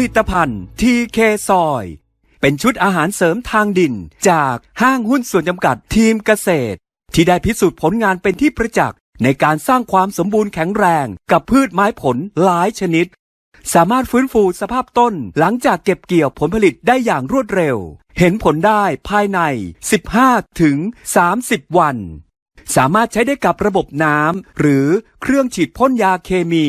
ลิตภัณฑ์ทีเคซอย เป็นชุดอาหารเสริมทางดิน จากห้างหุ้นส่วนจำกัดทีมเกษตร ที่ได้พิสูจน์ผลงานเป็นที่ประจักษ์ในการสร้างความสมบูรณ์แข็งแรงกับพืชไม้ผลหลายชนิด สามารถฟื้นฟูสภาพต้นหลังจากเก็บเกี่ยวผลผลิตได้อย่างรวดเร็ว เห็นผลได้ภายใน 15 ถึง 30 วัน สามารถใช้ได้กับระบบน้ำหรือเครื่องฉีดพ่นยาเคมี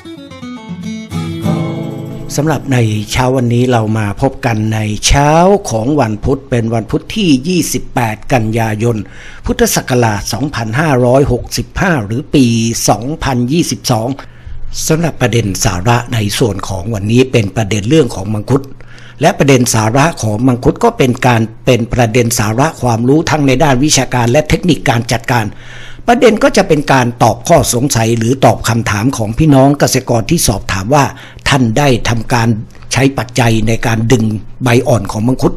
สำหรับในเช้าวันนี้เรามาพบกันในเช้าของวันพุธเป็นวันพุธที่ 28 กันยายน พุทธศักราช 2565 หรือปี 2022 สำหรับประเด็นสาระในส่วนของวันนี้เป็นประเด็นเรื่องของมังคุดและประเด็นสาระของมังคุดก็เป็นการเป็นประเด็นสาระความรู้ทั้งในด้านวิชาการและเทคนิคการจัดการ ประเด็นก็จะเป็นการตอบข้อสงสัยหรือตอบคำถามของพี่น้องเกษตรกรที่สอบถามว่า ท่านได้ทำการใช้ปัจจัยในการดึงใบอ่อนของมังคุด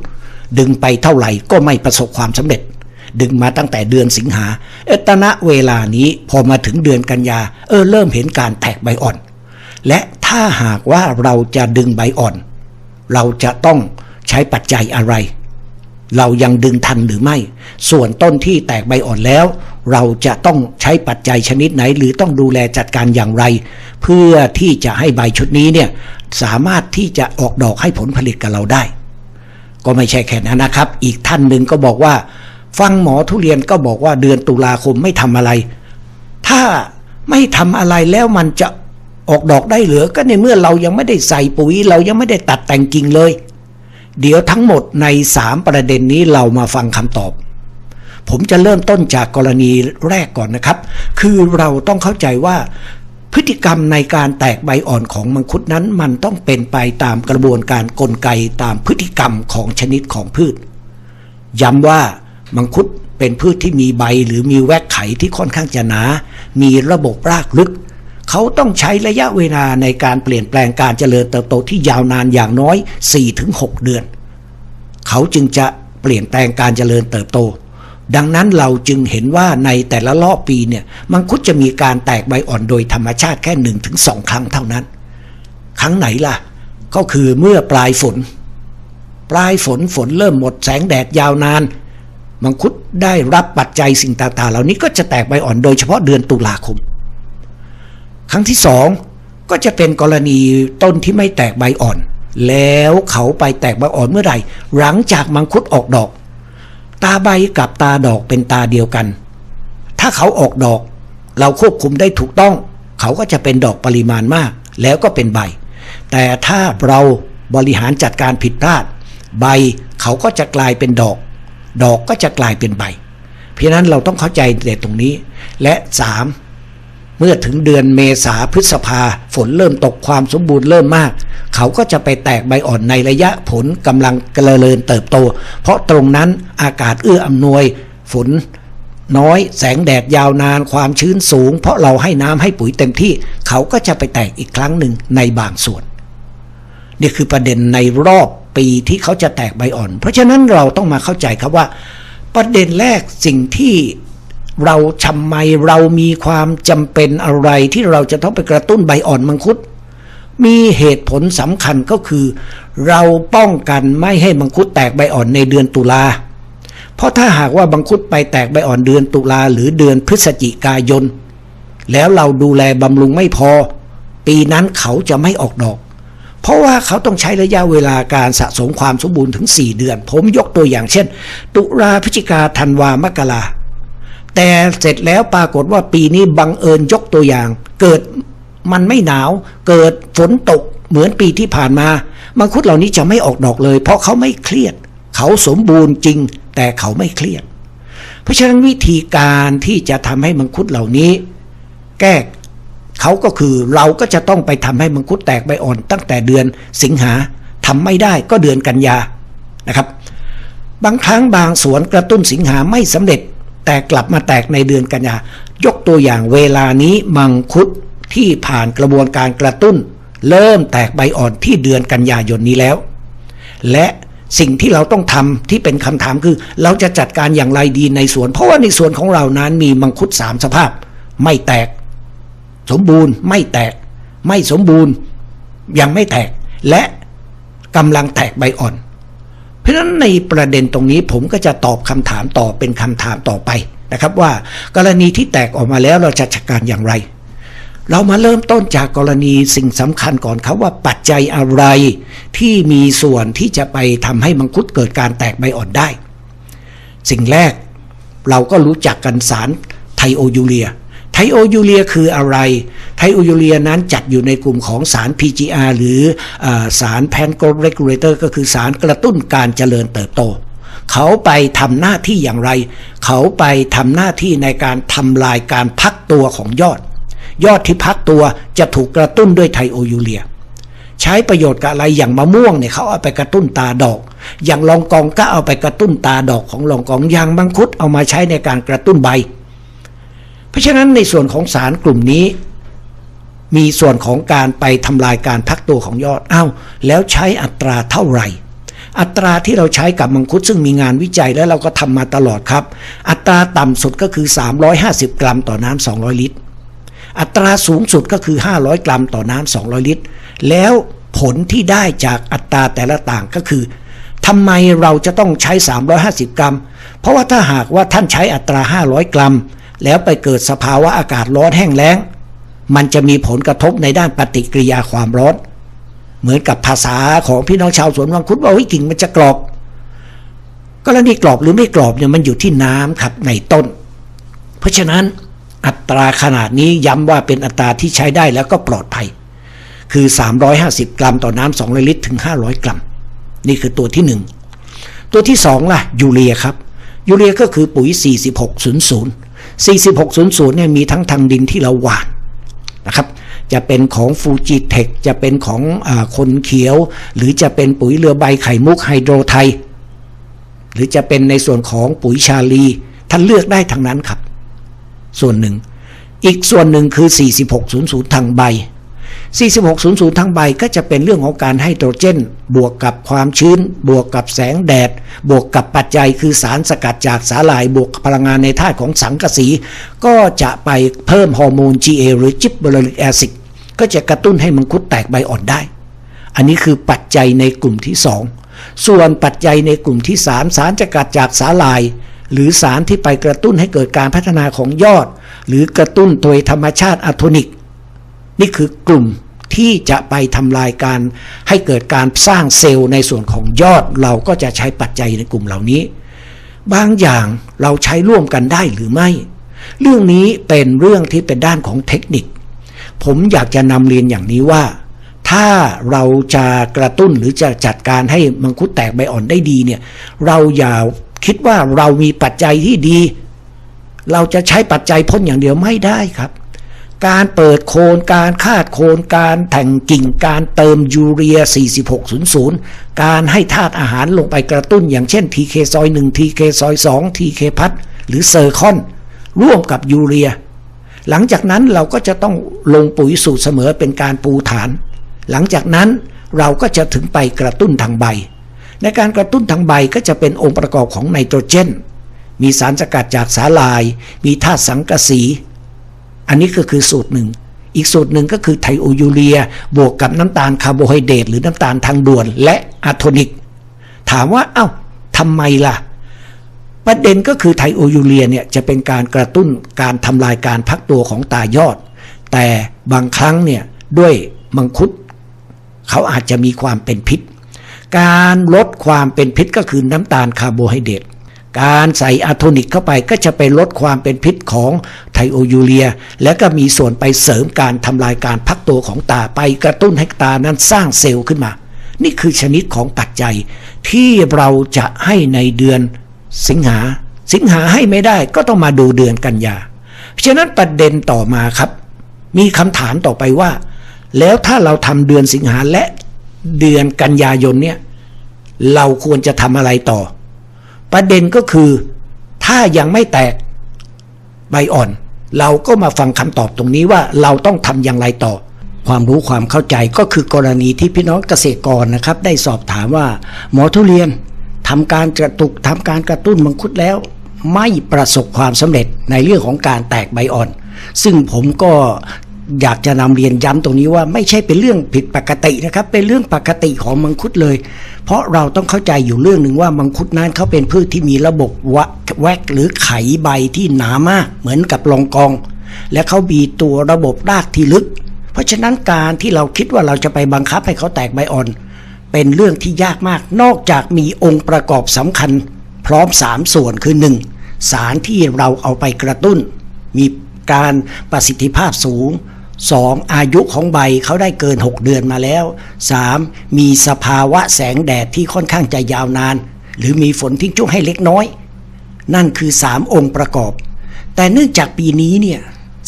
ดึงไปเท่าไหร่ก็ไม่ประสบความสำเร็จ ดึงมาตั้งแต่เดือนสิงหาเอตนะเวลานี้พอมาถึงเดือนกันยาเออเริ่มเห็นการแตกใบอ่อน และถ้าหากว่าเราจะดึงใบอ่อน เราจะต้องใช้ปัจจัยอะไร เรายังดึงทันหรือไม่ ส่วนต้นที่แตกใบอ่อนแล้ว เราจะต้องใช้ปัจจัยชนิดไหน หรือต้องดูแลจัดการอย่างไร เพื่อที่จะให้ใบชุดนี้เนี่ยสามารถที่จะออกดอกให้ผลผลิตกับเราได้ ก็ไม่ใช่แค่นั้นนะครับ อีกท่านหนึ่งก็บอกว่า ฟังหมอทุเรียนก็บอกว่าเดือนตุลาคมไม่ทำอะไร ถ้าไม่ทำอะไรแล้วมันจะออกดอกได้เหรือก็ในเมื่อเรายังไม่ได้ใส่ปุ๋ย เรายังไม่ได้ตัดแต่งกิ่งเลย เดี๋ยวทั้งหมดในสามประเด็นนี้เรามาฟังคำตอบ ผมจะเริ่มต้นจากกรณีแรกก่อนนะครับ คือเราต้องเข้าใจว่า พฤติกรรมในการแตกใบอ่อนของมังคุดนั้น มันต้องเป็นไปตามกระบวนการกลไกตามพฤติกรรมของชนิดของพืช ย้ำว่ามังคุดเป็นพืชที่มีใบหรือมีแวกไขที่ค่อนข้างจะหนา มีระบบรากลึก เขาต้องใช้ระยะเวลาในการเปลี่ยนแปลงการเจริญเติบโตที่ยาวนานอย่างน้อย 4-6 เดือน เขาจึงจะเปลี่ยนแปลงการเจริญเติบโต ดังนั้นเราจึงเห็นว่าในแต่ละรอบปีเนี่ยมังคุดจะมีการแตกใบอ่อนโดยธรรมชาติแค่หนึ่งถึงสองครั้งเท่านั้น ครั้งไหนล่ะ ก็คือเมื่อปลายฝน ปลายฝนฝนเริ่มหมดแสงแดดยาวนานมังคุดได้รับปัจจัยสิ่งต่างๆ เหล่านี้ก็จะแตกใบอ่อนโดยเฉพาะเดือนตุลาคม ครั้งที่สองก็จะเป็นกรณีต้นที่ไม่แตกใบอ่อน แล้วเขาไปแตกใบอ่อนเมื่อไหร่ หลังจากมังคุดออกดอก ตาใบกับตาดอกเป็นตาเดียวกัน ถ้าเขาออกดอก เราควบคุมได้ถูกต้อง เขาก็จะเป็นดอกปริมาณมาก แล้วก็เป็นใบ แต่ถ้าเราบริหารจัดการผิดพลาด ใบเขาก็จะกลายเป็นดอก ดอกก็จะกลายเป็นใบ เพราะนั้นเราต้องเข้าใจในตรงนี้ และสา มเมื่อถึงเดือนเมษาพฤษภาฝนเริ่มตกความสมบูรณ์เริ่มมาก เขาก็จะไปแตกใบอ่อนในระยะผลกำลังกระเริญเติบโต เพราะตรงนั้นอากาศเอื้ออำนวย ฝนน้อยแสงแดดยาวนานความชื้นสูง เพราะเราให้น้ำให้ปุ๋ยเต็มที่ เขาก็จะไปแตกอีกครั้งหนึ่งในบางส่วน นี่คือประเด็นในรอบปีที่เขาจะแตกใบอ่อน เพราะฉะนั้นเราต้องมาเข้าใจครับว่า ประเด็นแรกสิ่งที่ เราทำไมเรามีความจำเป็นอะไรที่เราจะต้องไปกระตุ้นใบอ่อนมังคุด มีเหตุผลสำคัญก็คือ เราป้องกันไม่ให้มังคุดแตกใบอ่อนในเดือนตุลาเพราะถ้าหากว่ามังคุดไปแตกใบอ่อนเดือนตุลาหรือเดือนพฤศจิกายน แล้วเราดูแลบำรุงไม่พอ ปีนั้นเขาจะไม่ออกดอก เพราะว่าเขาต้องใช้ระยะเวลาการสะสมความสมบูรณ์ถึง 4 เดือน ผมยกตัวอย่างเช่น ตุลาพฤศจิกาธันวามกรา แต่เสร็จแล้วปรากฏว่าปีนี้บังเอิญยกตัวอย่าง เกิดมันไม่หนาว เกิดฝนตกเหมือนปีที่ผ่านมามังคุดเหล่านี้จะไม่ออกดอกเลย เพราะเขาไม่เครียด เขาสมบูรณ์จริง แต่เขาไม่เครียด เพราะฉะนั้นวิธีการที่จะทำให้มังคุดเหล่านี้ แก้เขาก็คือเราก็จะต้องไปทำให้มังคุดแตกใบอ่อน ตั้งแต่เดือนสิงหาทำไม่ได้ก็เดือนกันยานะครับ บางครั้งบางสวนกระตุ้นสิงหาไม่สำเร็จ แต่กลับมาแตกในเดือนกันยายกตัวอย่างเวลานี้มังคุดที่ผ่านกระบวนการกระตุ้น เริ่มแตกใบอ่อนที่เดือนกันยายนนี้แล้ว และสิ่งที่เราต้องทำที่เป็นคำถามคือ เราจะจัดการอย่างไรดีในสวน เพราะว่าในสวนของเรานั้นมีมังคุดสามสภาพ ไม่แตก สมบูรณ์ ไม่แตก ไม่สมบูรณ์ ยังไม่แตก และกำลังแตกใบอ่อน เพราะฉะนั้นในประเด็นตรงนี้ผมก็จะตอบคำถามต่อเป็นคำถามต่อไปนะครับว่ากรณีที่แตกออกมาแล้วเราจะจัดการอย่างไร เรามาเริ่มต้นจากกรณีสิ่งสำคัญก่อนครับว่าปัจจัยอะไรที่มีส่วนที่จะไปทำให้มังคุดเกิดการแตกใบอ่อนได้ สิ่งแรกเราก็รู้จักกันสารไทโอยูเรีย ไทโอยูเรียคืออะไร ไทโอยูเรียนั้นจัดอยู่ในกลุ่มของสาร PGR หรืออสาร p a n g r o w t Regulator ก็คือสารกระตุ้นการเจริญเติบโต เขาไปทำหน้าที่อย่างไร เขาไปทำหน้าที่ในการทำลายการพักตัวของยอด ยอดที่พักตัวจะถูกกระตุ้นด้วยไทโอยูเรียใช้ประโยชน์กับอะไรอย่างมะม่วงเนี่ยเขาเอาไปกระตุ้นตาดอก อย่างลองกองก็เอาไปกระตุ้นตาดอกของลองกองอย่างมังคุดเอามาใช้ในการกระตุ้นใบ เพราะฉะนั้นในส่วนของสารกลุ่มนี้ มีส่วนของการไปทำลายการพักตัวของยอดอ้าวแล้วใช้อัตราเท่าไหร่ อัตราที่เราใช้กับมังคุดซึ่งมีงานวิจัยแล้วเราก็ทำมาตลอดครับ อัตราต่ำสุดก็คือ 350 กรัมต่อน้ำ200 ลิตร อัตราสูงสุดก็คือ 500 กรัมต่อน้ำ200 ลิตร แล้วผลที่ได้จากอัตราแต่ละต่างก็คือทำไมเราจะต้องใช้ 350 กรัม เพราะว่าถ้าหากว่าท่านใช้อัตรา 500 กรัม แล้วไปเกิดสภาวะอากาศร้อนแห้งแล้ง มันจะมีผลกระทบในด้านปฏิกิริยาความร้อน เหมือนกับภาษาของพี่น้องชาวสวนมังคุดว่าเฮ้กิ่งมันจะกรอบกรณีกรอบหรือไม่กรอบเนี่ยมันอยู่ที่น้ำครับในต้น เพราะฉะนั้นอัตราขนาดนี้ย้ำว่าเป็นอัตราที่ใช้ได้แล้วก็ปลอดภัย คือ 350 กรัมต่อน้ำ200 ลิตรถึง 500 กรัม นี่คือตัวที่ 1 ตัวที่ 2 ล่ะ ยูเรียครับ ยูเรียก็คือปุ๋ย 4600 4600เนี่ยมีทั้งทางดินที่เราหว่านนะครับจะเป็นของฟูจิเทคจะเป็นของอคนเขียว หรือจะเป็นปุ๋ยเรือใบไข่มุกไฮโดรไทย หรือจะเป็นในส่วนของปุ๋ยชาลี ท่านเลือกได้ทั้งนั้นครับ ส่วนหนึ่ง อีกส่วนหนึ่งคือ 4600 ทางใบ 4600ทางใบก็จะเป็นเรื่องของการไฮโดรเจน บวกกับความชื้น บวกกับแสงแดด บวกกับปัจจัยคือสารสกัดจากสาหร่าย บวกพลังงานในธาตุของสังกะสี ก็จะไปเพิ่มฮอร์โมน GA หรือจิบเบอริกแอซิดก็จะกระตุ้นให้มังคุดแตกใบอ่อนได้ อันนี้คือปัจจัยในกลุ่มที่ 2 ส่วนปัจจัยในกลุ่มที่ 3 สารสกัดจากสาหร่าย หรือสารที่ไปกระตุ้นให้เกิดการพัฒนาของยอด หรือกระตุ้นโดยธรรมชาติอะโทนิกนี่คือกลุ่ม ที่จะไปทำลายการให้เกิดการสร้างเซลล์ในส่วนของยอดเราก็จะใช้ปัจจัยในกลุ่มเหล่านี้ บางอย่างเราใช้ร่วมกันได้หรือไม่ เรื่องนี้เป็นเรื่องที่เป็นด้านของเทคนิค ผมอยากจะนำเรียนอย่างนี้ว่า ถ้าเราจะกระตุ้นหรือจะจัดการให้มังคุดแตกใบอ่อนได้ดีเนี่ยเราอย่าคิดว่าเรามีปัจจัยที่ดี เราจะใช้ปัจจัยพ่นอย่างเดียวไม่ได้ครับ การเปิดโคนการคาดโคนการแต่งกิ่งการเติมยูเรีย 4600 การให้ธาตุอาหารลงไปกระตุ้นอย่างเช่น TK ซอย1 TK ซอย2 TK พัดหรือเซอร์คอน ร่วมกับยูเรีย หลังจากนั้นเราก็จะต้องลงปุ๋ยสูตรเสมอเป็นการปูฐาน หลังจากนั้นเราก็จะถึงไปกระตุ้นทางใบ ในการกระตุ้นทางใบก็จะเป็นองค์ประกอบของไนโตรเจน มีสารสกัดจากสาลาย มีธาตุสังกะสี อันนี้ก็คือสูตรหนึ่ง อีกสูตรหนึ่งก็คือไทโอยูเรีย บวกกับน้ำตาลคาร์โบไฮเดรตหรือน้ำตาลทางด่วนและอะโทนิก ถามว่าเอ้าทำไมล่ะ ประเด็นก็คือไทโอยูเรียเนี่ยจะเป็นการกระตุ้นการทำลายการพักตัวของตายอด แต่บางครั้งเนี่ยด้วยมังคุดเขาอาจจะมีความเป็นพิษ การลดความเป็นพิษก็คือน้ำตาลคาร์โบไฮเดรต การใส่อะโทนิกเข้าไปก็จะไปลดความเป็นพิษของไทโอยูเรีย และก็มีส่วนไปเสริมการทำลายการพักตัวของตาไปกระตุ้นให้ตานั้นสร้างเซลล์ขึ้นมา นี่คือชนิดของปัจจัย ที่เราจะให้ในเดือนสิงหา สิงหาให้ไม่ได้ก็ต้องมาดูเดือนกันยาฉะนั้นประเด็นต่อมาครับ มีคำถามต่อไปว่า แล้วถ้าเราทำเดือนสิงหาและเดือนกันยายนเนี่ย เราควรจะทำอะไรต่อ ประเด็นก็คือ ถ้ายังไม่แตกใบอ่อน เราก็มาฟังคำตอบตรงนี้ว่าเราต้องทำอย่างไรต่อ ความรู้ความเข้าใจก็คือกรณีที่พี่น้องเกษตรกรนะครับ ได้สอบถามว่า หมอทุเรียนทำการกระตุกทำการกระตุ้นมังคุดแล้ว ไม่ประสบความสำเร็จในเรื่องของการแตกใบอ่อน ซึ่งผมก็ อยากจะนำเรียนย้ำตรงนี้ว่าไม่ใช่เป็นเรื่องผิดปกตินะครับ เป็นเรื่องปกติของมังคุดเลย เพราะเราต้องเข้าใจอยู่เรื่องหนึ่งว่ามังคุดนั้นเขาเป็นพืชที่มีระบบวะแวกหรือไขใบที่หนามาก เหมือนกับรองกอง และเขามีตัวระบบรากที่ลึก เพราะฉะนั้นการที่เราคิดว่าเราจะไปบังคับให้เขาแตกใบอ่อน เป็นเรื่องที่ยากมาก นอกจากมีองค์ประกอบสำคัญ พร้อมสามส่วนคือ 1. สารที่เราเอาไปกระตุ้น มีการประสิทธิภาพสูง 2. อายุของใบเขาได้เกิน 6 เดือนมาแล้ว 3. มีสภาวะแสงแดดที่ค่อนข้างจะยาวนาน หรือมีฝนทิ้งช่วงให้เล็กน้อย นั่นคือ 3 องค์ประกอบ แต่เนื่องจากปีนี้เนี่ย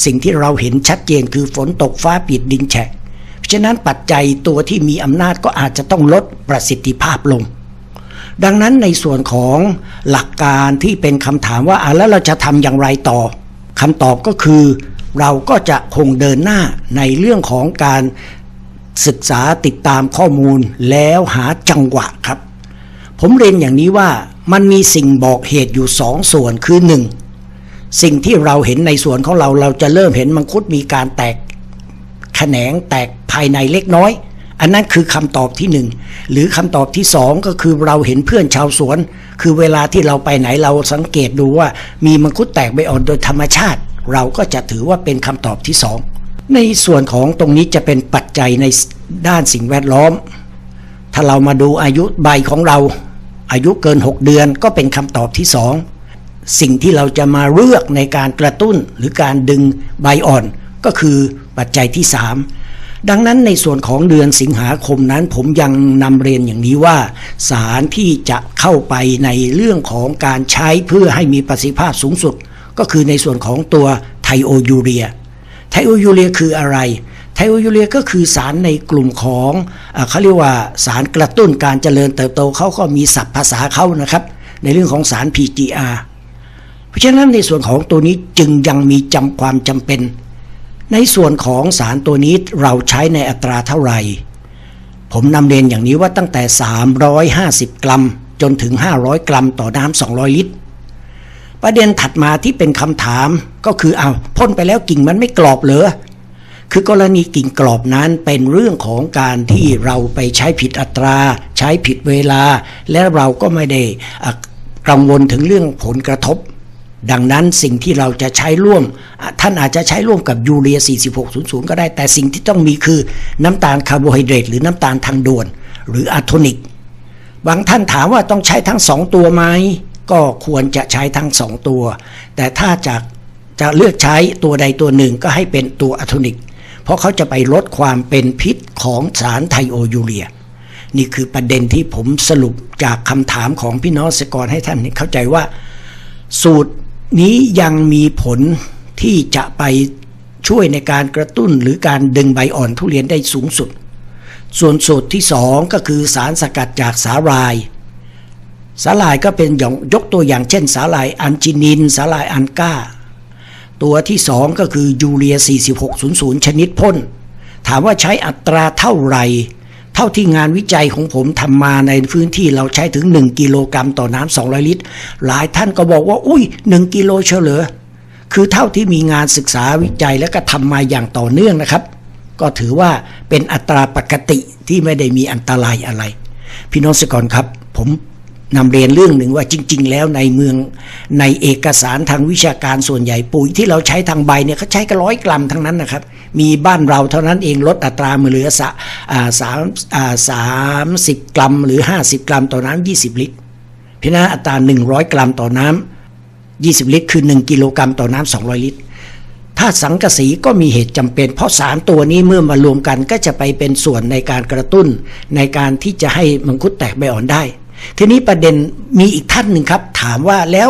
สิ่งที่เราเห็นชัดเจนคือฝนตกฟ้าปิดดินแฉะเพราะฉะนั้นปัจจัยตัวที่มีอำนาจก็อาจจะต้องลดประสิทธิภาพลง ดังนั้นในส่วนของหลักการที่เป็นคำถามว่าอะแล้วเราจะทำอย่างไรต่อคำตอบก็คือ เราก็จะคงเดินหน้าในเรื่องของการศึกษาติดตามข้อมูลแล้วหาจังหวะครับ ผมเรียนอย่างนี้ว่ามันมีสิ่งบอกเหตุอยู่สองส่วนคือหนึ่งสิ่งที่เราเห็นในส่วนของเราเราจะเริ่มเห็นมังคุดมีการแตกแขนงแตกภายในเล็กน้อย อันนั้นคือคำตอบที่หนึ่งหรือคำตอบที่สองก็คือเราเห็นเพื่อนชาวสวน คือเวลาที่เราไปไหนเราสังเกตดูว่ามีมังคุดแตกใบอ่อนโดยธรรมชาติ เราก็จะถือว่าเป็นคำตอบที่สองในส่วนของตรงนี้จะเป็นปัจจัยในด้านสิ่งแวดล้อม ถ้าเรามาดูอายุใบของเรา อายุเกิน 6 เดือนก็เป็นคำตอบที่สองสิ่งที่เราจะมาเลือกในการกระตุ้นหรือการดึงใบอ่อนก็คือปัจจัยที่ 3 ดังนั้นในส่วนของเดือนสิงหาคมนั้น ผมยังนำเรียนอย่างนี้ว่า สารที่จะเข้าไปในเรื่องของการใช้เพื่อให้มีประสิทธิภาพสูงสุด ก็คือในส่วนของตัวไทโอยูเรีย ไทโอยูเรียคืออะไร ไทโอยูเรียก็คือสารในกลุ่มของเอเขาเรียกว่าสารกระตุ้นการเจริญเติบโตเขาก็มีศัพท์ภาษาเขานะครับ ในเรื่องของสาร PGR เพราะฉะนั้นในส่วนของตัวนี้จึงยังมีจำความจำเป็น ในส่วนของสารตัวนี้เราใช้ในอัตราเท่าไหร่ผมนำเรียนอย่างนี้ว่าตั้งแต่ 350 กรัม จนถึง 500 กรัมต่อน้ำ200 ลิตร ประเด็นถัดมาที่เป็นคำถามก็คือเอาพ่นไปแล้วกิ่งมันไม่กรอบเหรอคือกรณีกิ่งกรอบนั้นเป็นเรื่องของการที่เราไปใช้ผิดอัตรา ใช้ผิดเวลา และเราก็ไม่ได้กังวลถึงเรื่องผลกระทบ ดังนั้นสิ่งที่เราจะใช้ร่วม ท่านอาจจะใช้ร่วมกับยูเรีย 4600 ก็ได้ แต่สิ่งที่ต้องมีคือน้ำตาลคาร์โบไฮเดรตหรือน้ำตาลทางด่วน หรืออะโทนิก บางท่านถามว่าต้องใช้ทั้งสองตัวไหม ก็ควรจะใช้ทั้งสองตัว แต่ถ้าจะจะเลือกใช้ตัวใดตัวหนึ่งก็ให้เป็นตัวอะโทนิก เพราะเขาจะไปลดความเป็นพิษของสารไทโอยูเรีย นี่คือประเด็นที่ผมสรุปจากคำถามของพี่น้องเกรให้ท่านเข้าใจว่า สูตรนี้ยังมีผลที่จะไปช่วยในการกระตุ้นหรือการดึงใบอ่อนทุเรียนได้สูงสุด ส่วนสูตรที่สองก็คือสารสกัดจากสาหร่าย สาหร่ายก็เป็นอย่างยกตัวอย่างเช่น สาหร่ายอันจินิน สาหร่ายอันก้า ตัวที่สองก็คือยูเรีย 4600 ชนิดพ่น ถามว่าใช้อัตราเท่าไหร่ เท่าที่งานวิจัยของผมทำมาในพื้นที่เราใช้ถึง 1 กิโลกรัมต่อน้ำ200 ลิตร หลายท่านก็บอกว่าอุ้ย 1 กิโลเฉลอคือเท่าที่มีงานศึกษาวิจัยและก็ทำมาอย่างต่อเนื่องนะครับ ก็ถือว่าเป็นอัตราปกติที่ไม่ได้มีอันตรายอะไร พี่น้องเกษตรกรครับ ผม นำเรียนเรื่องหนึ่งว่าจริง ๆ แล้วในเมืองในเอกสารทางวิชาการส่วนใหญ่ปุ๋ยที่เราใช้ทางใบเนี่ยเขาใช้กันร้อยกรัมทั้งนั้นนะครับ มีบ้านเราเท่านั้นเองลดอัตรามาเหลือสะอ่าสามสามสิบกรัม หรือ 50 กรัมต่อน้ำ20 ลิตรพี่นะอัตรา 100 กรัมต่อน้ำ20 ลิตร คือ 1 กิโลกรัมต่อน้ำ200 ลิตรถ้าสังกะสีก็มีเหตุจำเป็น เพราะสารตัวนี้เมื่อมารวมกันก็จะไปเป็นส่วนในการกระตุ้นในการที่จะให้มังคุดแตกใบอ่อนได้ ทีนี้ประเด็นมีอีกท่านหนึ่งครับ ถามว่าแล้ว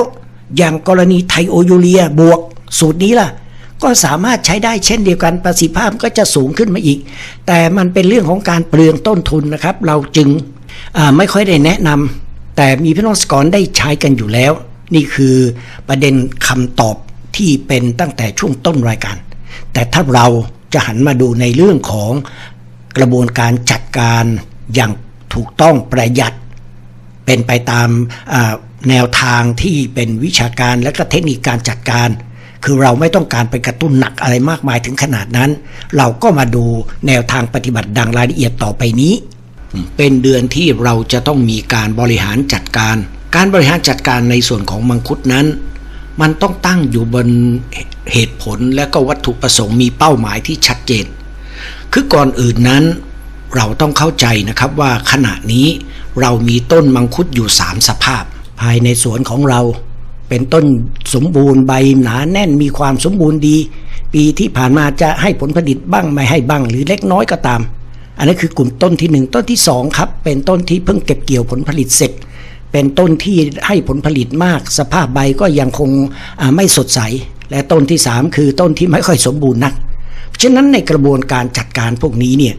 อย่างกรณีไทโอยูเรียบวกสูตรนี้ล่ะ ก็สามารถใช้ได้เช่นเดียวกันประสิทธิภาพก็จะสูงขึ้นมาอีก แต่มันเป็นเรื่องของการเปลืองต้นทุนนะครับ เราจึงไม่ค่อยได้แนะนำแต่มีพี่น้องสกอรได้ใช้กันอยู่แล้ว นี่คือประเด็นคำตอบที่เป็นตั้งแต่ช่วงต้นรายการ แต่ถ้าเราจะหันมาดูในเรื่องของกระบวนการจัดการอย่างถูกต้องประหยัด เป็นไปตามแนวทางที่เป็นวิชาการและก็เทคนิคการจัดการ คือเราไม่ต้องการไปกระตุ้นหนักอะไรมากมายถึงขนาดนั้น เราก็มาดูแนวทางปฏิบัติดังรายละเอียดต่อไปนี้ เป็นเดือนที่เราจะต้องมีการบริหารจัดการ การบริหารจัดการในส่วนของมังคุดนั้น มันต้องตั้งอยู่บนเหตุผลและก็วัตถุประสงค์มีเป้าหมายที่ชัดเจน คือก่อนอื่นนั้นเราต้องเข้าใจนะครับว่าขณะนี้ เรามีต้นมังคุดอยู่3สภาพ ภายในสวนของเรา เป็นต้นสมบูรณ์ใบหนาแน่นมีความสมบูรณ์ดี ปีที่ผ่านมาจะให้ผลผลิตบ้างไม่ให้บ้างหรือเล็กน้อยก็ตาม อันนี้คือกลุ่มต้นที่1ต้นที่2ครับ เป็นต้นที่เพิ่งเก็บเกี่ยวผลผลิตเสร็จ เป็นต้นที่ให้ผลผลิตมาก สภาพใบก็ยังคงไม่สดใส และต้นที่3คือต้นที่ไม่ค่อยสมบูรณ์นักฉะนั้นในกระบวนการจัดการพวกนี้เนี่ย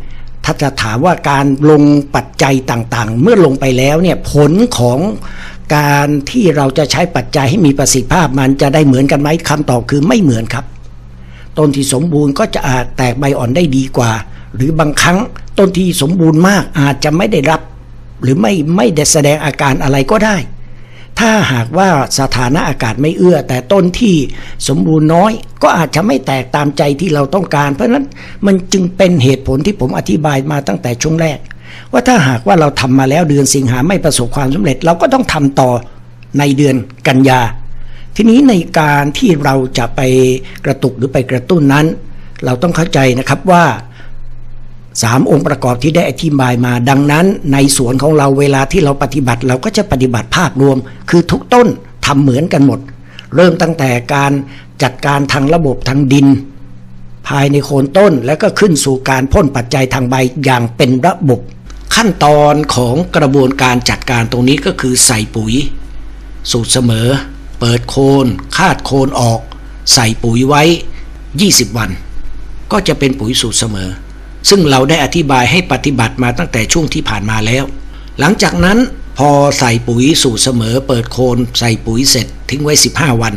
ถ้าจะถามว่าการลงปัจจัยต่างๆ เมื่อลงไปแล้วเนี่ยผลของการที่เราจะใช้ปัจจัยให้มีประสิทธิภาพมันจะได้เหมือนกันไหมคำตอบคือไม่เหมือนครับ ต้นที่สมบูรณ์ก็จะอาจแตกใบอ่อนได้ดีกว่า หรือบางครั้งต้นที่สมบูรณ์มากอาจจะไม่ได้รับ หรือไม่ไม่ได้แสดงอาการอะไรก็ได้ ถ้าหากว่าสถานะอากาศไม่เอื้อ แต่ต้นที่สมบูรณ์น้อย ก็อาจจะไม่แตกตามใจที่เราต้องการ เพราะฉะนั้นมันจึงเป็นเหตุผลที่ผมอธิบายมาตั้งแต่ช่วงแรก ว่าถ้าหากว่าเราทำมาแล้วเดือนสิงหาไม่ประสบความสำเร็จ เราก็ต้องทำต่อในเดือนกันยา ทีนี้ในการที่เราจะไปกระตุกหรือไปกระตุ้นนั้น เราต้องเข้าใจนะครับว่า สามองค์ประกอบที่ได้อธิบายมา ดังนั้น ในสวนของเราเวลาที่เราปฏิบัติ เราก็จะปฏิบัติภาพรวม คือทุกต้นทำเหมือนกันหมด เริ่มตั้งแต่การจัดการทางระบบทางดิน ภายในโคนต้นแล้วก็ขึ้นสู่การพ่นปัจจัยทางใบอย่างเป็นระบบ ขั้นตอนของกระบวนการจัดการตรงนี้ก็คือใส่ปุ๋ย สูตรเสมอ เปิดโคนคาดโคนออก ใส่ปุ๋ยไว้ 20 วัน ก็จะเป็นปุ๋ยสูตรเสมอ ซึ่งเราได้อธิบายให้ปฏิบัติมาตั้งแต่ช่วงที่ผ่านมาแล้ว หลังจากนั้นพอใส่ปุ๋ยสูตรเสมอเปิดโคนใส่ปุ๋ยเสร็จทิ้งไว้ 15 วัน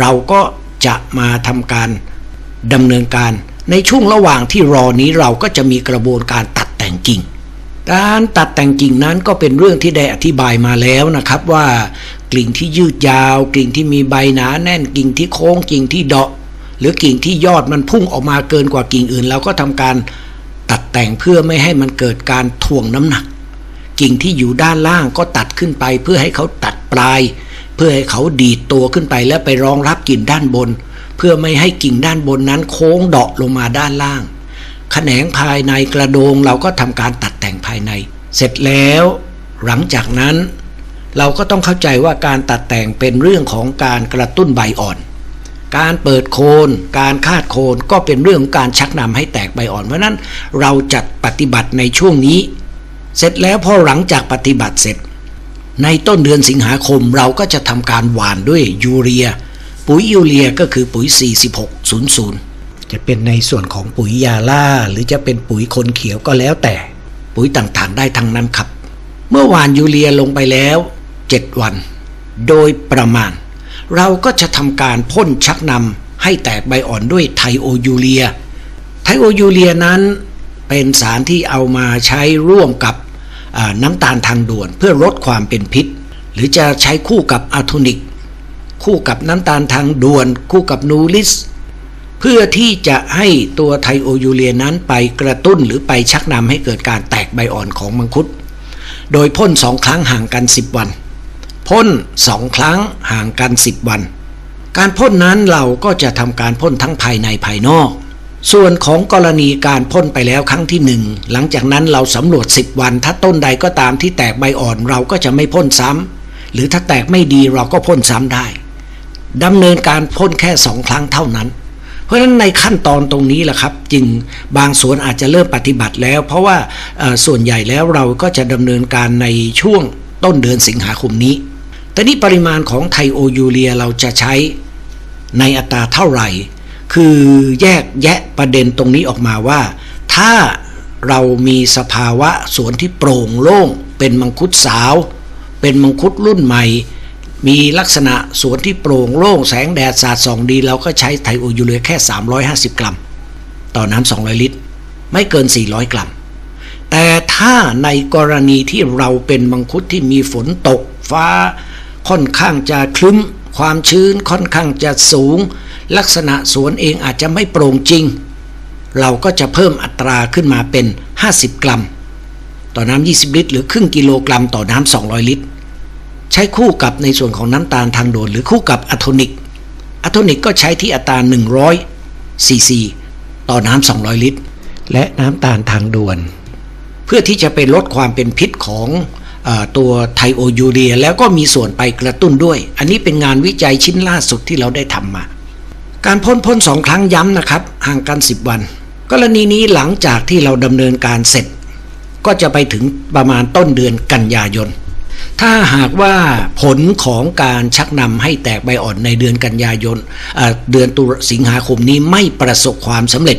เราก็จะมาทำการดำเนินการในช่วงระหว่างที่รอนี้เราก็จะมีกระบวนการตัดแต่งกิ่ง การตัดแต่งกิ่งนั้นก็เป็นเรื่องที่ได้อธิบายมาแล้วนะครับว่า กิ่งที่ยืดยาว กิ่งที่มีใบหนาแน่นกิ่งที่โค้งกิ่งที่เดาะ หรือกิ่งที่ยอดมันพุ่งออกมาเกินกว่ากิ่งอื่นเราก็ทำการตัดแต่งเพื่อไม่ให้มันเกิดการถ่วงน้ำหนัก กิ่งที่อยู่ด้านล่างก็ตัดขึ้นไป เพื่อให้เขาตัดปลาย เพื่อให้เขาดีดตัวขึ้นไปและไปรองรับกิ่งด้านบน เพื่อไม่ให้กิ่งด้านบนนั้นโค้งเดาะลงมาด้านล่างแขนงภายในกระโดงเราก็ทำการตัดแต่งภายใน เสร็จแล้ว หลังจากนั้น เราก็ต้องเข้าใจว่าการตัดแต่งเป็นเรื่องของการกระตุ้นใบอ่อน การเปิดโคน การคาดโคนก็เป็นเรื่องของการชักนำให้แตกใบอ่อน เพราะนั้นเราจัดปฏิบัติในช่วงนี้ เสร็จแล้วพอหลังจากปฏิบัติเสร็จ ในต้นเดือนสิงหาคมเราก็จะทำการหว่านด้วยยูเรีย ปุ๋ยยูเรียก็คือปุ๋ย 4600 จะเป็นในส่วนของปุ๋ยยาล่า หรือจะเป็นปุ๋ยคนเขียวก็แล้วแต่ ปุ๋ยต่างๆ ได้ทั้งนั้นครับ เมื่อหวานยูเรียลงไปแล้ว 7 วัน โดยประมาณ เราก็จะทำการพ่นชักนำให้แตกใบอ่อนด้วยไทโอยูเรีย ไทโอยูเรียนั้นเป็นสารที่เอามาใช้ร่วมกับน้ำตาลทางด่วนเพื่อลดความเป็นพิษ หรือจะใช้คู่กับอะโทนิก คู่กับน้ำตาลทางด่วน คู่กับนูริส เพื่อที่จะให้ตัวไทโอยูเรียนั้นไปกระตุ้นหรือไปชักนำให้เกิดการแตกใบอ่อนของมังคุด โดยพ่นสองครั้งห่างกัน 10 วัน พ่นสองครั้งห่างกัน 10 วัน การพ่นนั้นเราก็จะทำการพ่นทั้งภายในภายนอก ส่วนของกรณีการพ่นไปแล้วครั้งที่หนึ่งหลังจากนั้นเราสำรวจ 10 วัน ถ้าต้นใดก็ตามที่แตกใบอ่อนเราก็จะไม่พ่นซ้ำหรือถ้าแตกไม่ดีเราก็พ่นซ้ำได้ดำเนินการพ่นแค่สองครั้งเท่านั้น เพราะฉะนั้นในขั้นตอนตรงนี้แหละครับ จึงบางสวนอาจจะเริ่มปฏิบัติแล้ว เพราะว่าส่วนใหญ่แล้วเราก็จะดำเนินการในช่วงต้นเดือนสิงหาคมนี้ แต่นี่ปริมาณของไทโอยูเรียเราจะใช้ในอัตราเท่าไหร่ คือแยกแยะประเด็นตรงนี้ออกมาว่า ถ้าเรามีสภาวะสวนที่โปร่งโล่ง เป็นมังคุดสาว เป็นมังคุดรุ่นใหม่ มีลักษณะสวนที่โปร่งโล่งแสงแดดสาดส่องดีเราก็ใช้ไทโอยูเรียแค่ 350 กรัม ต่อน้ำ200 ลิตร ไม่เกิน 400 กรัม แต่ถ้าในกรณีที่เราเป็นมังคุดที่มีฝนตกฟ้า ค่อนข้างจะคลึ้ม ความชื้นค่อนข้างจะสูง ลักษณะสวนเองอาจจะไม่โปร่งจริง เราก็จะเพิ่มอัตราขึ้นมาเป็น 50 กรัม ต่อน้ำ20 ลิตร หรือครึ่งกิโลกรัมต่อน้ำ200 ลิตร ใช้คู่กับในส่วนของน้ำตาลทางโดดหรือคู่กับอะโทนิกอะโทนิกก็ใช้ที่อัตรา 100ซีซีต่อน้ำ200 ลิตร และน้ำตาลทางด่วน เพื่อที่จะไปลดความเป็นพิษของ ตัวไทโอยูเรีย แล้วก็มีส่วนไปกระตุ้นด้วย อันนี้เป็นงานวิจัยชิ้นล่าสุดที่เราได้ทำมา การพ่นพ่นสองครั้งย้ำนะครับ ห่างกัน 10 วัน กรณีนี้หลังจากที่เราดำเนินการเสร็จ ก็จะไปถึงประมาณต้นเดือนกันยายนถ้าหากว่าผลของการชักนำให้แตกใบอ่อนในเดือนกันยายนเดือนตุลสิงหาคมนี้ไม่ประสบความสำเร็จ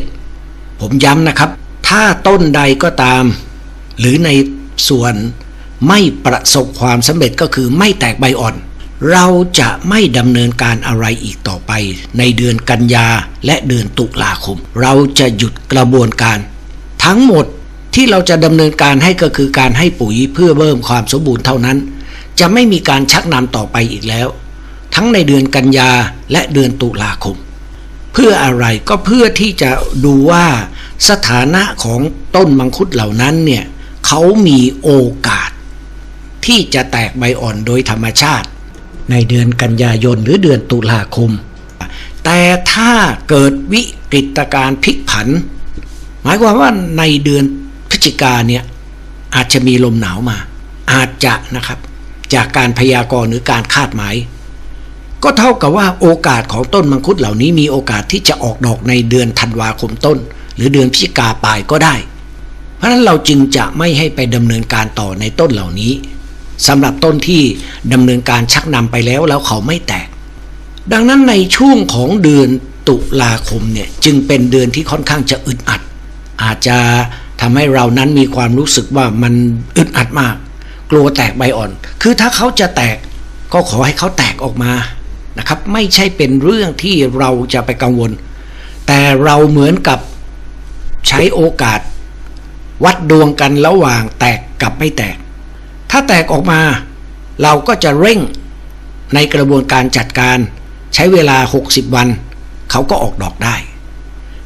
ผมย้ำนะครับ ถ้าต้นใดก็ตาม หรือในส่วน ไม่ประสบความสำเร็จก็คือไม่แตกใบอ่อน เราจะไม่ดำเนินการอะไรอีกต่อไป ในเดือนกันยาและเดือนตุลาคม เราจะหยุดกระบวนการ ทั้งหมดที่เราจะดำเนินการให้ก็คือการให้ปุ๋ยเพื่อเพิ่มความสมบูรณ์เท่านั้น จะไม่มีการชักนำต่อไปอีกแล้ว ทั้งในเดือนกันยาและเดือนตุลาคม เพื่ออะไรก็เพื่อที่จะดูว่าสถานะของต้นมังคุดเหล่านั้นเนี่ยเขามีโอกาส ที่จะแตกใบอ่อนโดยธรรมชาติ ในเดือนกันยายนหรือเดือนตุลาคม แต่ถ้าเกิดวิกฤตการพลิกผัน หมายความว่าในเดือนพฤศจิกาเนี่ยอาจจะมีลมหนาวมา อาจจะนะครับ จากการพยากรณ์หรือการคาดหมาย ก็เท่ากับว่าโอกาสของต้นมังคุดเหล่านี้มีโอกาสที่จะออกดอกในเดือนธันวาคมต้น หรือเดือนพฤศจิกาปลายก็ได้ เพราะฉะนั้นเราจึงจะไม่ให้ไปดำเนินการต่อในต้นเหล่านี้ สำหรับต้นที่ดำเนินการชักนำไปแล้วแล้วเขาไม่แตก ดังนั้นในช่วงของเดือนตุลาคมเนี่ยจึงเป็นเดือนที่ค่อนข้างจะอึดอัด อาจจะทำให้เรานั้นมีความรู้สึกว่ามันอึดอัดมาก กลัวแตกใบอ่อน คือถ้าเขาจะแตกก็ขอให้เขาแตกออกมานะครับ ไม่ใช่เป็นเรื่องที่เราจะไปกังวล แต่เราเหมือนกับใช้โอกาส วัดดวงกันระหว่างแตกกับไม่แตก ถ้าแตกออกมา เราก็จะเร่งในกระบวนการจัดการ ใช้เวลา 60 วัน เขาก็ออกดอกได้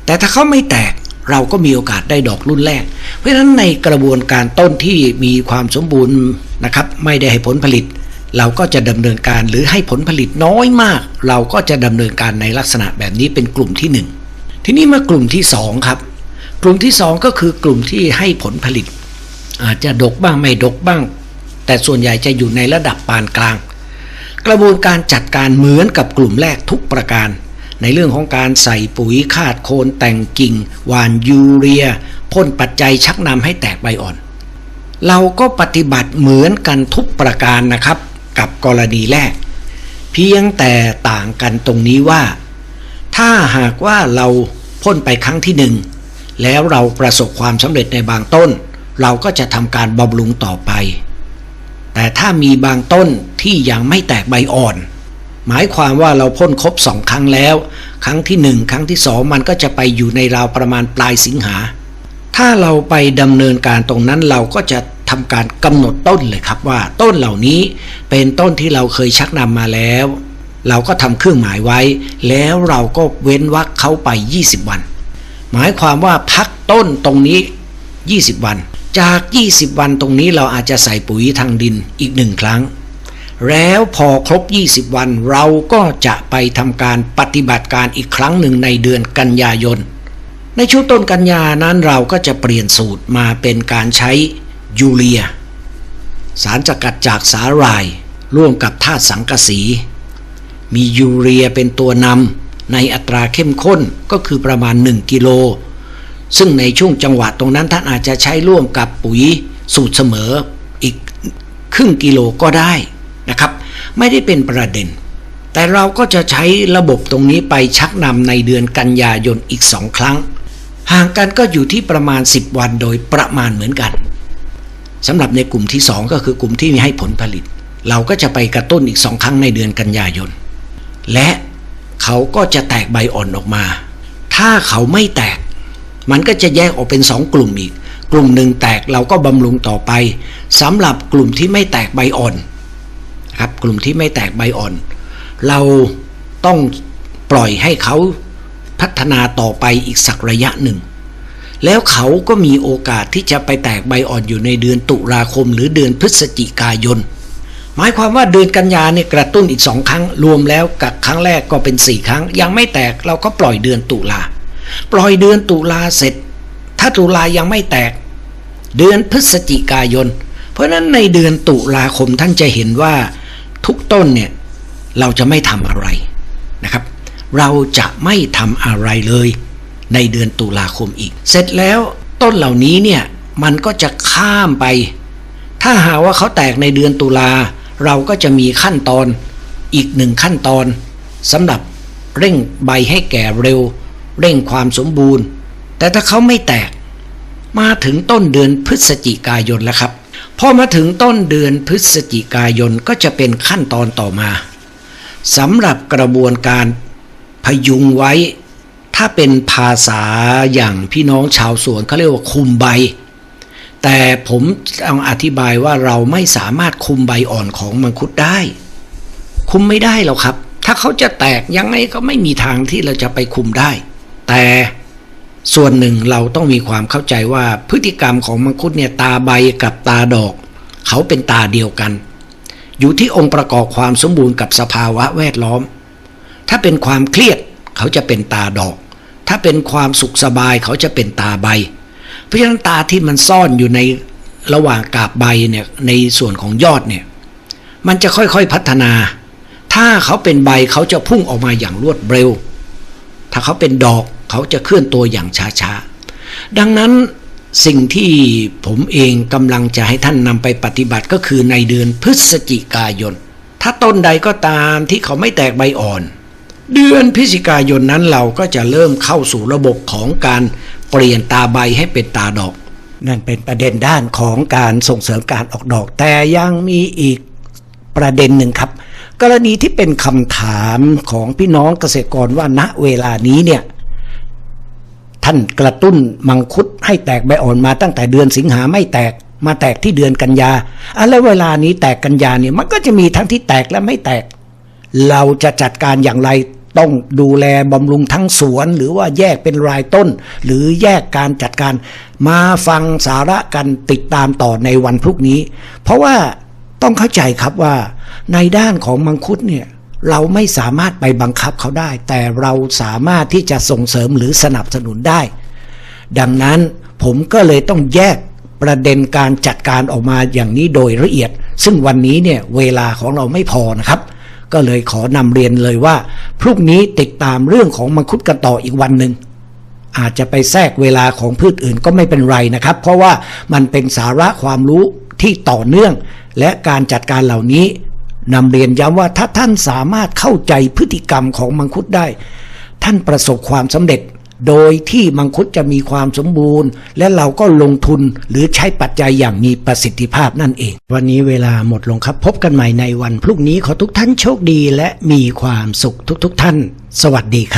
แต่ถ้าเขาไม่แตกเราก็มีโอกาสได้ดอกรุ่นแรก เพราะฉะนั้นในกระบวนการต้นที่มีความสมบูรณ์นะครับ ไม่ได้ให้ผลผลิต เราก็จะดำเนินการหรือให้ผลผลิตน้อยมาก เราก็จะดำเนินการในลักษณะแบบนี้เป็นกลุ่มที่หนึ่งทีนี้มากลุ่มที่สองครับ กลุ่มที่สองก็คือกลุ่มที่ให้ผลผลิต อาจจะดกบ้างไม่ดกบ้าง แต่ส่วนใหญ่จะอยู่ในระดับปานกลาง กระบวนการจัดการเหมือนกับกลุ่มแรกทุกประการ ในเรื่องของการใส่ปุ๋ยคาดโคนแต่งกิ่งหวานยูเรียพ่นปัจจัยชักนำให้แตกใบอ่อน เราก็ปฏิบัติเหมือนกันทุกประการนะครับ กับกรณีแรก เพียงแต่ต่างกันตรงนี้ว่า ถ้าหากว่าเราพ่นไปครั้งที่หนึ่งแล้วเราประสบความสำเร็จในบางต้น เราก็จะทำการบำรุงต่อไป แต่ถ้ามีบางต้นที่ยังไม่แตกใบอ่อน หมายความว่าเราพ่นครบสองครั้งแล้ว ครั้งที่หนึ่งครั้งที่สองมันก็จะไปอยู่ในราวประมาณปลายสิงหา ถ้าเราไปดำเนินการตรงนั้นเราก็จะทำการกำหนดต้นเลยครับว่าต้นเหล่านี้เป็นต้นที่เราเคยชักนำมาแล้ว เราก็ทำเครื่องหมายไว้ แล้วเราก็เว้นวรรคเขาไป 20 วัน หมายความว่าพักต้นตรงนี้ 20 วัน จาก 20 วันตรงนี้เราอาจจะใส่ปุ๋ยทางดินอีกหนึ่งครั้ง แล้วพอครบ 20 วันเราก็จะไปทำการปฏิบัติการอีกครั้งหนึ่งในเดือนกันยายน ในช่วงต้นกันยานั้นเราก็จะเปลี่ยนสูตรมาเป็นการใช้ยูเรีย สารสกัดจากสาหร่าย ร่วมกับธาตุสังกะสี มียูเรียเป็นตัวนำในอัตราเข้มข้นก็คือประมาณ 1 กิโล ซึ่งในช่วงจังหวะตรงนั้นท่านอาจจะใช้ร่วมกับปุ๋ยสูตรเสมออีกครึ่งกิโลก็ได้นะครับ ไม่ได้เป็นประเด็น แต่เราก็จะใช้ระบบตรงนี้ไปชักนำในเดือนกันยายนอีกสองครั้ง ห่างกันก็อยู่ที่ประมาณ 10 วันโดยประมาณเหมือนกันสำหรับในกลุ่มที่ 2 ก็คือกลุ่มที่มีให้ผลผลิต เราก็จะไปกระตุ้นอีกสองครั้งในเดือนกันยายน และเขาก็จะแตกใบอ่อนออกมา ถ้าเขาไม่แตก มันก็จะแยกออกเป็นสองกลุ่มอีก กลุ่มหนึ่งแตกเราก็บำรุงต่อไปสำหรับกลุ่มที่ไม่แตกใบอ่อนครับกลุ่มที่ไม่แตกใบอ่อน เราต้องปล่อยให้เขาพัฒนาต่อไปอีกสักระยะหนึ่ง แล้วเขาก็มีโอกาสที่จะไปแตกใบอ่อนอยู่ในเดือนตุลาคม หรือเดือนพฤศจิกายน หมายความว่าเดือนกันยาเนี่ยกระตุ้นอีกสองครั้งรวมแล้วกับครั้งแรกก็เป็นสี่ครั้ง ยังไม่แตกเราก็ปล่อยเดือนตุลา ปล่อยเดือนตุลาเสร็จ ถ้าตุลายังไม่แตก เดือนพฤศจิกายน เพราะฉะนั้นในเดือนตุลาคมท่านจะเห็นว่าทุกต้นเนี่ยเราจะไม่ทำอะไรนะครับ เราจะไม่ทำอะไรเลย ในเดือนตุลาคมอีก เสร็จแล้วต้นเหล่านี้เนี่ยมันก็จะข้ามไป ถ้าหาว่าเขาแตกในเดือนตุลา เราก็จะมีขั้นตอนอีกหนึ่งขั้นตอนสำหรับเร่งใบให้แก่เร็ว เร่งความสมบูรณ์ แต่ถ้าเขาไม่แตก มาถึงต้นเดือนพฤศจิกายนแล้วครับพอมาถึงต้นเดือนพฤศจิกายนก็จะเป็นขั้นตอนต่อมาสำหรับกระบวนการพยุงไว้ ถ้าเป็นภาษาอย่างพี่น้องชาวสวนเขาเรียกว่าคุมใบ แต่ผมต้องอธิบายว่าเราไม่สามารถคุมใบอ่อนของมังคุดได้ คุมไม่ได้หรอกครับ ถ้าเขาจะแตกยังไงก็ไม่มีทางที่เราจะไปคุมได้ แต่ส่วนหนึ่งเราต้องมีความเข้าใจว่าพฤติกรรมของมังคุดเนี่ยตาใบกับตาดอก เขาเป็นตาเดียวกัน อยู่ที่องค์ประกอบความสมบูรณ์กับสภาวะแวดล้อม ถ้าเป็นความเครียดเขาจะเป็นตาดอก ถ้าเป็นความสุขสบายเขาจะเป็นตาใบ เพราะฉะนั้นตาที่มันซ่อนอยู่ในระหว่างกาบใบเนี่ยในส่วนของยอดเนี่ยมันจะค่อยๆพัฒนา ถ้าเขาเป็นใบเขาจะพุ่งออกมาอย่างรวดเร็ว ถ้าเขาเป็นดอก เขาจะเคลื่อนตัวอย่างช้าๆ ดังนั้นสิ่งที่ผมเองกำลังจะให้ท่านนำไปปฏิบัติก็คือในเดือนพฤศจิกายน ถ้าต้นใดก็ตามที่เขาไม่แตกใบอ่อน เดือนพฤศจิกายนนั้นเราก็จะเริ่มเข้าสู่ระบบของการเปลี่ยนตาใบให้เป็นตาดอก นั่นเป็นประเด็นด้านของการส่งเสริมการออกดอก แต่ยังมีอีกประเด็นหนึ่งครับ กรณีที่เป็นคำถามของพี่น้องเกษตรกรว่าณเวลานี้เนี่ย ท่านกระตุ้นมังคุดให้แตกใบอ่อนมาตั้งแต่เดือนสิงหาไม่แตกมาแตกที่เดือนกันยาอะแล้วเวลานี้แตกกันยาเนี่ยมันก็จะมีทั้งที่แตกและไม่แตก เราจะจัดการอย่างไรต้องดูแลบำรุงทั้งสวน หรือว่าแยกเป็นรายต้น หรือแยกการจัดการ มาฟังสาระกันติดตามต่อในวันพรุ่งนี้ เพราะว่าต้องเข้าใจครับว่าในด้านของมังคุดเนี่ย เราไม่สามารถไปบังคับเขาได้ แต่เราสามารถที่จะส่งเสริมหรือสนับสนุนได้ ดังนั้นผมก็เลยต้องแยกประเด็นการจัดการออกมาอย่างนี้โดยละเอียด ซึ่งวันนี้เนี่ยเวลาของเราไม่พอนะครับ ก็เลยขอนำเรียนเลยว่า พรุ่งนี้ติดตามเรื่องของมังคุดกันต่ออีกวันหนึ่งอาจจะไปแทรกเวลาของพืชอื่นก็ไม่เป็นไรนะครับ เพราะว่ามันเป็นสาระความรู้ที่ต่อเนื่อง และการจัดการเหล่านี้ นำเรียนย้ำว่าถ้าท่านสามารถเข้าใจพฤติกรรมของมังคุดได้ ท่านประสบความสำเร็จ โดยที่มังคุดจะมีความสมบูรณ์ และเราก็ลงทุนหรือใช้ปัจจัยอย่างมีประสิทธิภาพนั่นเอง วันนี้เวลาหมดลงครับ พบกันใหม่ในวันพรุ่งนี้ขอทุกท่านโชคดีและมีความสุขทุกๆทท่าน สวัสดีครับ